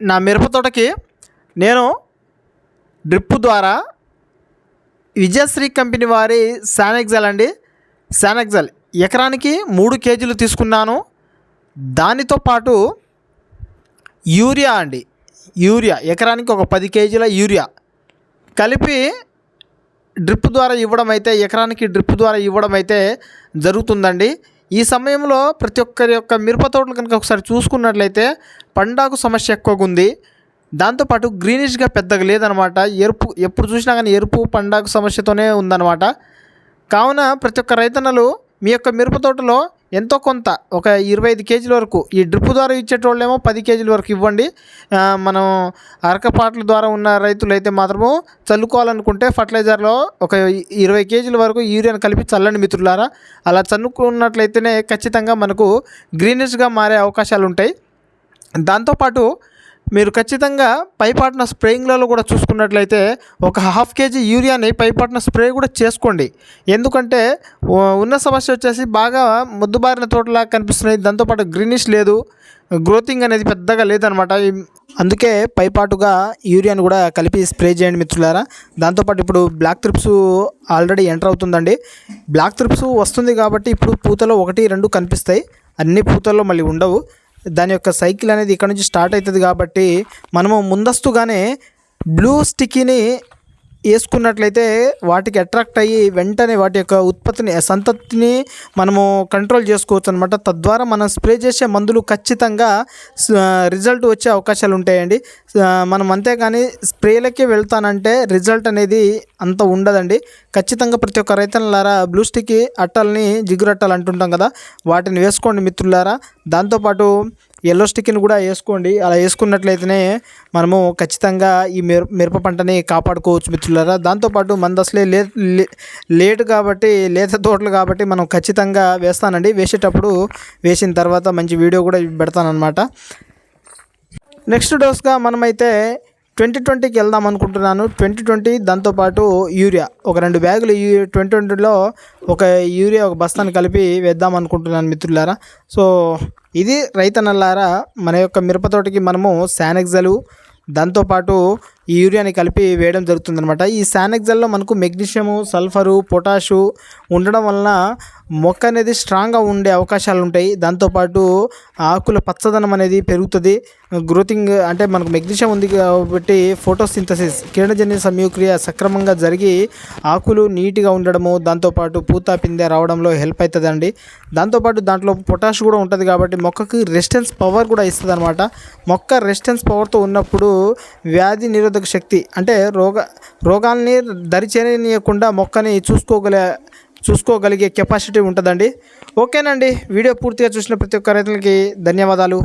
నా మిరప తోటకి నేను డ్రిప్ ద్వారా విజయశ్రీ కంపెనీ వారి శానెక్జల్ అండి. శానెక్జల్ ఎకరానికి మూడు కేజీలు తీసుకున్నాను. దానితో పాటు యూరియా అండి. యూరియా ఎకరానికి ఒక పది కేజీల యూరియా కలిపి డ్రిప్ ద్వారా ఇవ్వడం అయితే ఎకరానికి డ్రిప్ ద్వారా ఇవ్వడం అయితే జరుగుతుందండి. ఈ సమయంలో ప్రతి ఒక్కరి యొక్క మిరప తోటలు కనుక ఒకసారి చూసుకున్నట్లయితే పండాకు సమస్య ఎక్కువగా ఉంది. దాంతోపాటు గ్రీనిష్గా పెద్దగా లేదనమాట. ఎరుపు ఎప్పుడు చూసినా కానీ ఎరుపు పండాకు సమస్యతోనే ఉందన్నమాట కావున ప్రతి ఒక్క రైతన్నలు మీ యొక్క మిరప తోటలో ఎంతో కొంత ఒక ఇరవై ఐదు కేజీల వరకు. ఈ డ్రిప్ ద్వారా ఇచ్చేటోళ్ళేమో పది కేజీల వరకు ఇవ్వండి. మనం అరకపాట్ల ద్వారా ఉన్న రైతులు అయితే మాత్రము చల్లుకోవాలనుకుంటే ఫర్టిలైజర్లో ఒక ఇరవై కేజీల వరకు యూరియాను కలిపి చల్లని మిత్రులారా. అలా చల్లుకున్నట్లయితేనే ఖచ్చితంగా మనకు గ్రీనిష్గా మారే అవకాశాలు ఉంటాయి దాంతోపాటు మీరు ఖచ్చితంగా పైపాటిన స్ప్రేయింగ్లలో కూడా చూసుకున్నట్లయితే ఒక హాఫ్ కేజీ యూరియాని పైపాటిన స్ప్రే కూడా చేసుకోండి. ఎందుకంటే ఉన్న సమస్య వచ్చేసి బాగా ముద్దుబారిన తోటలా కనిపిస్తున్నాయి. దాంతోపాటు గ్రీనిష్ లేదు. గ్రోతింగ్ అనేది పెద్దగా లేదనమాట. అందుకే పైపాటుగా యూరియాని కూడా కలిపి స్ప్రే చేయండి మిత్రులారా. దాంతోపాటు ఇప్పుడు బ్లాక్ త్రిప్స్ ఆల్రెడీ ఎంటర్ అవుతుందండి. బ్లాక్ త్రిప్స్ వస్తుంది కాబట్టి ఇప్పుడు పూతలో ఒకటి రెండు కనిపిస్తాయి. అన్ని పూతల్లో మళ్ళీ ఉండవు. దాని యొక్క సైకిల్ అనేది ఇక్కడ నుంచి స్టార్ట్ అవుతుంది కాబట్టి మనము ముందస్తుగానే బ్లూ స్టిక్కీని వేసుకున్నట్లయితే వాటికి అట్రాక్ట్ అయ్యి వెంటనే వాటి యొక్క ఉత్పత్తిని సంతతిని మనము కంట్రోల్ చేసుకోవచ్చు అనమాట తద్వారా మనం స్ప్రే చేసే మందులు ఖచ్చితంగా రిజల్ట్ వచ్చే అవకాశాలు ఉంటాయండి. మనం అంతేగాని స్ప్రేలకే వెళ్తానంటే రిజల్ట్ అనేది అంత ఉండదండి. ఖచ్చితంగా ప్రతి ఒక్క రైతులారా బ్లూ స్టిక్ అట్టల్ని జిగురట్టాలు అంటుంటాం కదా వాటిని వేసుకోండి మిత్రులారా. దాంతోపాటు ఎల్లో స్టిక్ని కూడా వేసుకోండి. అలా వేసుకున్నట్లయితేనే మనము ఖచ్చితంగా ఈ మిర మిరప పంటని కాపాడుకోవచ్చు మిత్రులారా. దాంతోపాటు మంది అసలే లే లేటు కాబట్టి లేత తోటలు కాబట్టి మనం ఖచ్చితంగా వేస్తానండి. వేసేటప్పుడు వేసిన తర్వాత మంచి వీడియో కూడా పెడతానన్నమాట. నెక్స్ట్ డోస్గా మనమైతే ట్వంటీ ట్వంటీకి వెళ్దాం అనుకుంటున్నాను. ట్వంటీ ట్వంటీ దాంతోపాటు యూరియా. ఒక రెండు బ్యాగులు యూ ట్వంటీ ట్వంటీలో ఒక యూరియా ఒక బస్తాను కలిపి వేద్దాం అనుకుంటున్నాను మిత్రులారా. సో ఇది రైతన్నలారా మన యొక్క మిరపతోటికి మనము శానెగ్జలు దాంతోపాటు ఈ యూరియాని కలిపి వేయడం జరుగుతుందనమాట ఈ శానెగ్జల్లో మనకు మెగ్నీషియము సల్ఫరు పొటాషు ఉండడం వలన మొక్క అనేది స్ట్రాంగ్గా ఉండే అవకాశాలు ఉంటాయి. దాంతోపాటు ఆకుల పచ్చదనం అనేది పెరుగుతుంది. గ్రోతింగ్ అంటే మనకు మెగ్నీషియం ఉంది కాబట్టి ఫోటోసింథసిస్ కిరణజన్య సంయుక్రియ సక్రమంగా జరిగి ఆకులు నీట్గా ఉండడము దాంతోపాటు పూత పిందె రావడంలో హెల్ప్ అవుతుందండి దాంతోపాటు దాంట్లో పొటాష్ కూడా ఉంటుంది కాబట్టి మొక్కకి రెసిస్టెన్స్ పవర్ కూడా ఇస్తుంది అనమాట మొక్క రెసిస్టెన్స్ పవర్తో ఉన్నప్పుడు వ్యాధి నిరోధక శక్తి అంటే రోగ రోగాల్ని దరిచేయనీయకుండా మొక్కని చూసుకోగల చూసుకోగలిగే కెపాసిటీ ఉంటుందండి. ఓకేనండి. వీడియో పూర్తిగా చూసిన ప్రతి ఒక్క రైతులకి ధన్యవాదాలు.